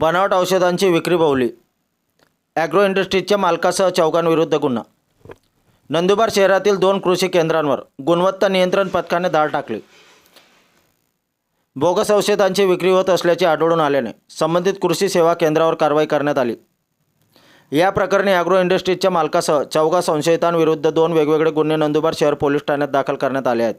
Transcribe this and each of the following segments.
बनावट औषधांची विक्री भोवली ॲग्रो इंडस्ट्रीजच्या मालकासह चौघांविरुद्ध गुन्हा. नंदुरबार शहरातील दोन कृषी केंद्रांवर गुणवत्ता नियंत्रण पथकाने धाड टाकली. बोगस औषधांची विक्री होत असल्याचे आढळून आल्याने संबंधित कृषी सेवा केंद्रावर कारवाई करण्यात आली. या प्रकरणी ॲग्रो इंडस्ट्रीजच्या मालकासह चौघा संशयितांविरुद्ध दोन वेगवेगळे गुन्हे नंदुरबार शहर पोलीस ठाण्यात दाखल करण्यात आले आहेत.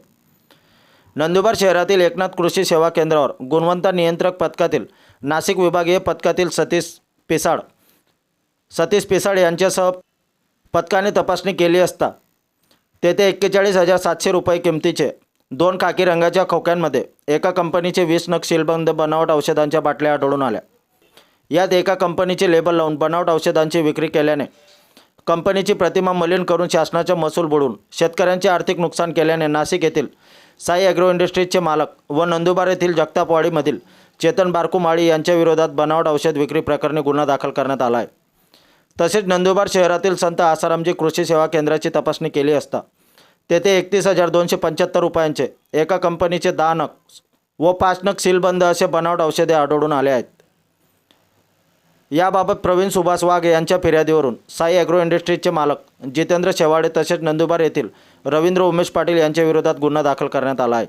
नंदुरबार शहरातील एकनाथ कृषी सेवा केंद्रावर गुणवत्ता नियंत्रक पथकातील नाशिक विभागीय पथकातील सतीश पिसाळ सतीश पिसाळ यांच्यासह पथकाने तपासणी केली असता तेथे एक्केचाळीस हजार सातशे रुपये किमतीचे दोन खाकी रंगाच्या खोक्यांमध्ये एका कंपनीचे वीस नग सीलबंद बनावट औषधांच्या बाटल्या आढळून आल्या. यात एका कंपनीचे लेबल लावून बनावट औषधांची विक्री केल्याने कंपनीची प्रतिमा मलिन करून शासनाचा महसूल बुडून शेतकऱ्यांचे आर्थिक नुकसान केल्याने नाशिक येथील साई ॲग्रो इंडस्ट्रीजचे मालक व नंदुरबार येथील जगतापवाडीमधील चेतन बारकू माळी यांच्या विरोधात बनावट औषध विक्री प्रकरणी गुन्हा दाखल करण्यात आला आहे. तसेच नंदुरबार शहरातील संत आसारामजी कृषी सेवा केंद्राची तपासणी केली असता तेथे एकतीस हजार दोनशे पंच्याहत्तर रुपयांचे एका कंपनीचे दहा नग व पाच नग सीलबंद असे बनावट औषधे आढळून आले आहेत. याबाबत प्रवीण सुभाष वाघ यांच्या फिर्यादीवरून साई ॲग्रो इंडस्ट्रीजचे मालक जितेंद्र शेवाडे तसेच नंदुरबार येथील रवींद्र उमेश पाटील यांच्या विरोधात गुन्हा दाखल करण्यात आला आहे.